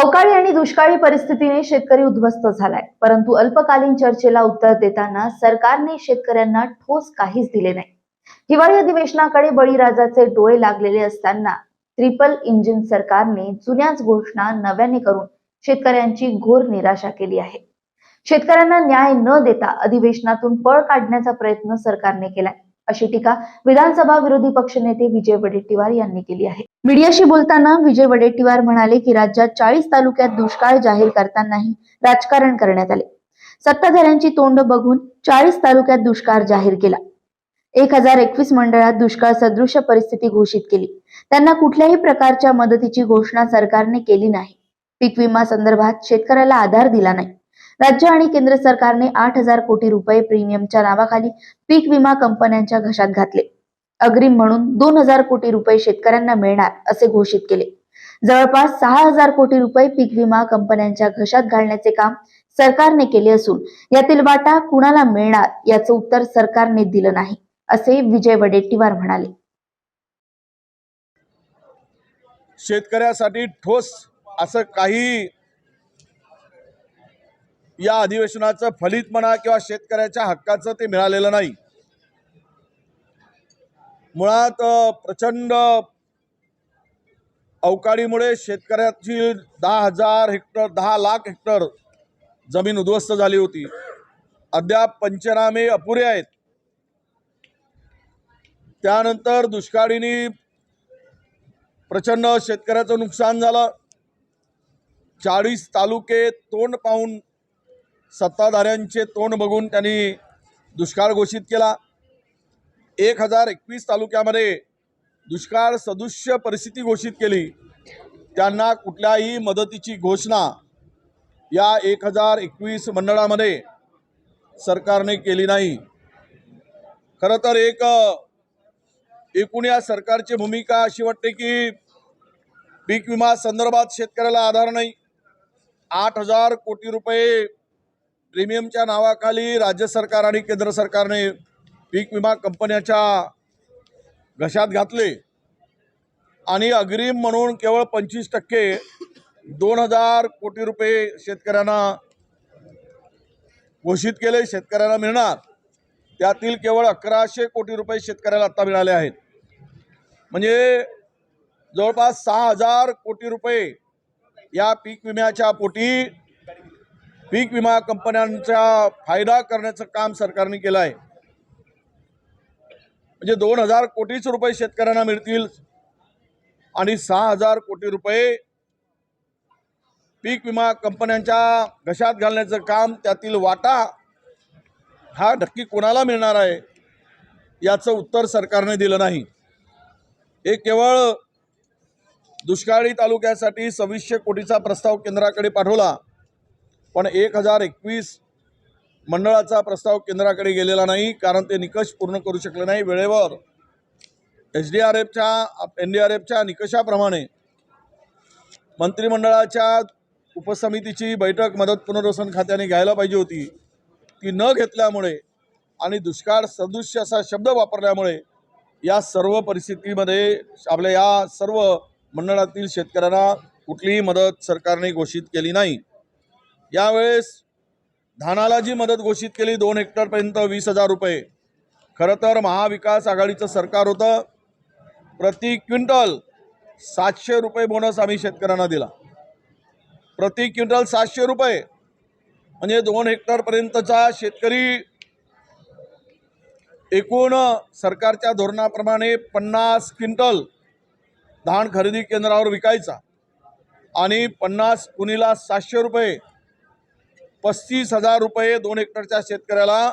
अवकाळी आणि दुष्काळी परिस्थितीने शेतकरी उद्ध्वस्त झालाय. परंतु अल्पकालीन चर्चेला उत्तर देताना सरकारने शेतकऱ्यांना ठोस काहीच दिले नाही. हिवाळी अधिवेशनाकडे बळीराजाचे डोळे लागलेले असताना ट्रिपल इंजिन सरकारने जुन्याच घोषणा नव्याने करून शेतकऱ्यांची घोर निराशा केली आहे. शेतकऱ्यांना न्याय न देता अधिवेशनातून पळ काढण्याचा प्रयत्न सरकारने केलाय अशी टीका विधानसभा विरोधी पक्षनेते विजय वडेट्टीवार यांनी केली आहे. मीडियाशी बोलताना विजय वडेट्टीवार म्हणाले की राज्यात चाळीस तालुक्यात दुष्काळ जाहीर करतानाही राजकारण करण्यात आले. सत्ताधाऱ्यांची तोंड बघून चाळीस तालुक्यात दुष्काळ जाहीर केला. एक हजार एकवीस मंडळात दुष्काळ सदृश परिस्थिती घोषित केली. त्यांना कुठल्याही प्रकारच्या मदतीची घोषणा सरकारने केली नाही. पीक विमा संदर्भात शेतकऱ्याला आधार दिला नाही. राज्य आणि केंद्र सरकारने आठ हजार कोटी रुपये प्रीमियमच्या नावाखाली पीक विमा कंपन्यांच्या घशात घातले. अग्रिम म्हणून दोन हजार कोटी रुपये शेतकऱ्यांना मिळणार असे घोषित केले. जवळपास सहा हजार कोटी रुपये पीक विमा कंपन्यांच्या घशात घालण्याचे काम सरकारने केले असून यातील वाटा कुणाला मिळणार याचं उत्तर सरकारने दिलं नाही असे विजय वडेट्टीवार म्हणाले. शेतकऱ्यासाठी ठोस असं काही या अधिवेशनाचं फलित म्हणा किंवा शेतकऱ्याच्या हक्काचं ते मिळालेलं नाही. मुळात प्रचंड अवकाळीमुळे शेतकऱ्याची दहा हजार हेक्टर दहा लाख हेक्टर जमीन उद्ध्वस्त झाली होती. अद्याप पंचनामे अपुरे आहेत. त्यानंतर दुष्काळीनी प्रचंड शेतकऱ्याचं नुकसान झालं. चाळीस तालुके तोंड पाहून सत्ताधाऱ्यांचे तोंड बघून त्यांनी दुष्काळ घोषित केला. एक हजार एकवीस तालुक्यामध्ये दुष्काळ सदृश्य परिस्थिती घोषित केली. त्यांना कुठल्याही मदतीची घोषणा या एक हजार एकवीस मंडळामध्ये सरकारने केली नाही. खरं तर एक एकूण या सरकारची भूमिका अशी वाटते की पीक विमा संदर्भात शेतकऱ्याला आधार नाही. आठ हजार कोटी रुपये प्रीमियमच्या नावाखाली राज्य सरकार आणि केंद्र सरकारने पीक विमा कंपन्याच्या घशात घातले. आणि अग्रिम म्हणून केवळ पंचवीस टक्के दोन हजार कोटी रुपये शेतकऱ्यांना घोषित केले शेतकऱ्यांना मिळणार. त्यातील केवळ अकराशे कोटी रुपये शेतकऱ्याला आत्ता मिळाले आहेत. म्हणजे जवळपास सहा हजार कोटी रुपये या पीक विम्याच्या पोटी पीक विमा कंपन्यांचा फायदा करण्याचं काम सरकारने केलं आहे. म्हणजे दोन हजार कोटीच रुपये शेतकऱ्यांना मिळतील. आणि सहा हजार कोटी रुपये पीक विमा कंपन्यांच्या घशात घालण्याचं काम त्यातील वाटा हा नक्की कोणाला मिळणार आहे याचं उत्तर सरकारने दिलं नाही. हे केवळ दुष्काळी तालुक्यासाठी सव्वीसशे कोटीचा प्रस्ताव केंद्राकडे पाठवला पण एक हजार एकवीस मंडळाचा प्रस्ताव केंद्राकडे गेलेला नाही कारण ते निकष पूर्ण करू शकले नाही. वेळेवर एच डी आर एफच्या एन डी आर एफच्या निकषाप्रमाणे मंत्रिमंडळाच्या उपसमितीची बैठक मदत पुनर्वसन खात्याने घ्यायला पाहिजे होती. ती न घेतल्यामुळे आणि दुष्काळ सदृश्य असा शब्द वापरल्यामुळे या सर्व परिस्थितीमध्ये आपल्या या सर्व मंडळातील शेतकऱ्यांना कुठलीही मदत सरकारने घोषित केली नाही. यावेळेस धानाला जी मदत घोषित केली. दोन हेक्टरपर्यंत वीस हजार रुपये. खरं तर महाविकास आघाडीचं सरकार होतं. प्रति क्विंटल सातशे रुपये बोनस आम्ही शेतकऱ्यांना दिला. प्रति क्विंटल सातशे रुपये. म्हणजे दोन हेक्टरपर्यंतचा शेतकरी एकूण सरकारच्या धोरणाप्रमाणे पन्नास क्विंटल धान खरेदी केंद्रावर विकायचा आणि पन्नास कुणीला सातशे रुपये पस्तीस हजार रुपये दोन हेक्टरच्या शेतकऱ्याला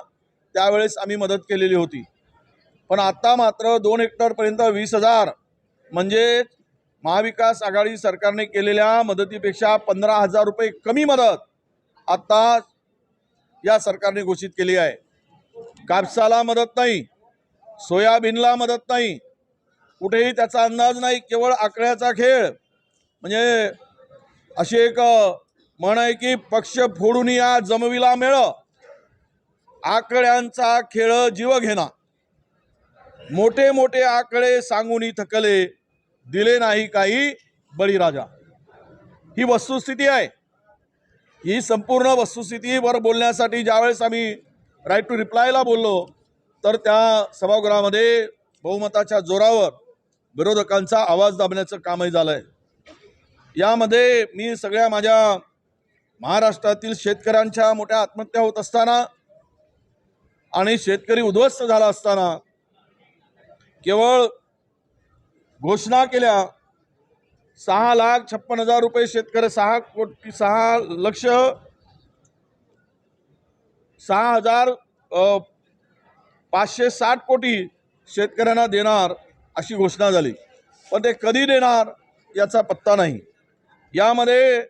त्यावेळेस आम्ही मदत केलेली होती. पण आत्ता मात्र दोन हेक्टरपर्यंत वीस हजार म्हणजे महाविकास आघाडी सरकारने केलेल्या मदतीपेक्षा पंधरा हजार रुपये कमी मदत आत्ता या सरकारने घोषित केली आहे. कापसाला मदत नाही सोयाबीनला मदत नाही कुठेही त्याचा अंदाज नाही केवळ आकड्याचा खेळ. म्हणजे अशी एक म्हणाय की पक्ष फोडून या जमविला मेळ. आकड्यांचा खेळ जीव घेणा. मोठे मोठे आकडे सांगून थकले. दिले नाही काही बळीराजा. ही वस्तुस्थिती आहे. ही संपूर्ण वस्तुस्थितीवर बोलण्यासाठी ज्यावेळेस आम्ही राईट टू रिप्लायला बोललो तर त्या सभागृहामध्ये बहुमताच्या जोरावर विरोधकांचा आवाज दाबण्याचं कामही झालं आहे यामध्ये मी सगळ्या माझ्या महाराष्ट्रातील शेतकऱ्यांच्या मोठ्या आत्महत्या होत असताना आणि शेतकरी उद्ध्वस्त झाला असताना केवळ घोषणा केल्या सहा लाख छप्पन हजार रुपये शेतकरी सहा कोटी सहा लक्ष सहा हजार पाचशे साठ कोटी शेतकऱ्यांना देणार अशी घोषणा झाली. पण ते कधी देणार याचा पत्ता नाही. यामध्ये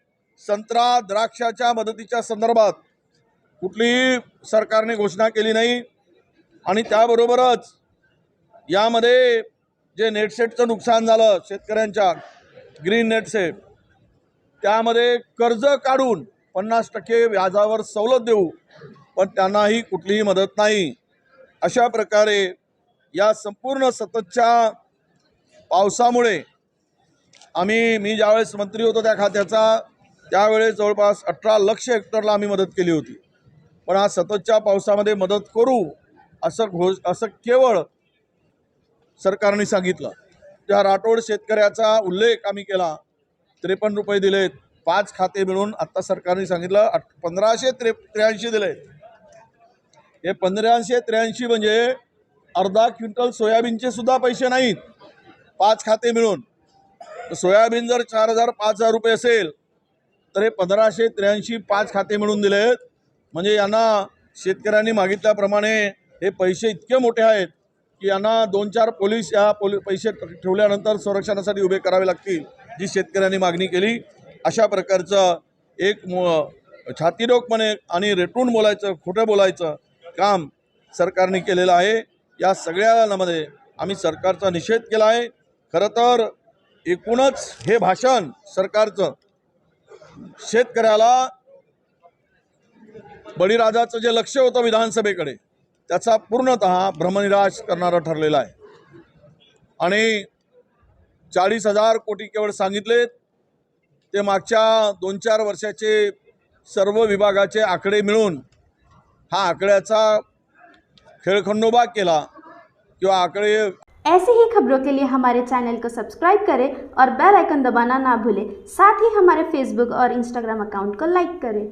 संत्रा द्राक्षाच्या मदतीच्या संदर्भात कुठलीही सरकारने घोषणा केली नाही. आणि त्याबरोबरच यामध्ये जे नेटसेटचं नुकसान झालं शेतकऱ्यांच्या ग्रीन नेटसेट त्यामध्ये कर्ज काढून पन्नास टक्के व्याजावर सवलत देऊ पण त्यांनाही कुठलीही मदत नाही. अशा प्रकारे या संपूर्ण सततच्या पावसामुळे आम्ही मी ज्यावेळेस मंत्री होतो त्या खात्याचा त्यावेळेस जवळपास अठरा लक्ष हेक्टरला आम्ही मदत केली होती. पण आज सततच्या पावसामध्ये मदत करू असं घोष असं केवळ सरकारने सांगितलं. त्या राठोड शेतकऱ्याचा उल्लेख आम्ही केला. त्रेपन्न रुपये दिलेत. पाच खाते मिळून आत्ता सरकारने सांगितलं अठ पंधराशे त्रे त्र्याऐंशी दिलेत. हे पंधराशे त्र्याऐंशी म्हणजे अर्धा क्विंटल सोयाबीनचे सुद्धा पैसे नाहीत. पाच खाते मिळून. सोयाबीन जर चार हजार पाच हजार रुपये असेल तर हे पंधराशे त्र्याऐंशी पाच खाते मिळून आहेत. म्हणजे यांना शेतकऱ्यांनी मागितल्याप्रमाणे हे पैसे इतके मोठे आहेत की यांना दोन चार पोलीस या पोली पैसे ठेवल्यानंतर संरक्षणासाठी उभे करावे लागतील जी शेतकऱ्यांनी मागणी केली. अशा प्रकारचं एक मो छातीरोगपणे आणि रेटून बोलायचं खोटं बोलायचं काम सरकारने केलेलं आहे. या सगळ्यामध्ये आम्ही सरकारचा निषेध केला आहे. खरं तर एकूणच हे भाषण सरकारचं शेतकऱ्याला बळीराजाचं जे लक्ष होतं विधानसभेकडे त्याचा पूर्णत भ्रमनिराश करणारा ठरलेला आहे. आणि चाळीस हजार कोटी केवळ सांगितलेत ते मागच्या दोन चार वर्षाचे सर्व विभागाचे आकडे मिळून हा आकड्याचा खेळखंडोबा केला किंवा आकडे ऐसी ही खबरों के लिए हमारे चैनल को सब्सक्राइब करें और बेल आइकन दबाना ना भूलें। साथ ही हमारे फेसबुक और इंस्टाग्राम अकाउंट को लाइक करें।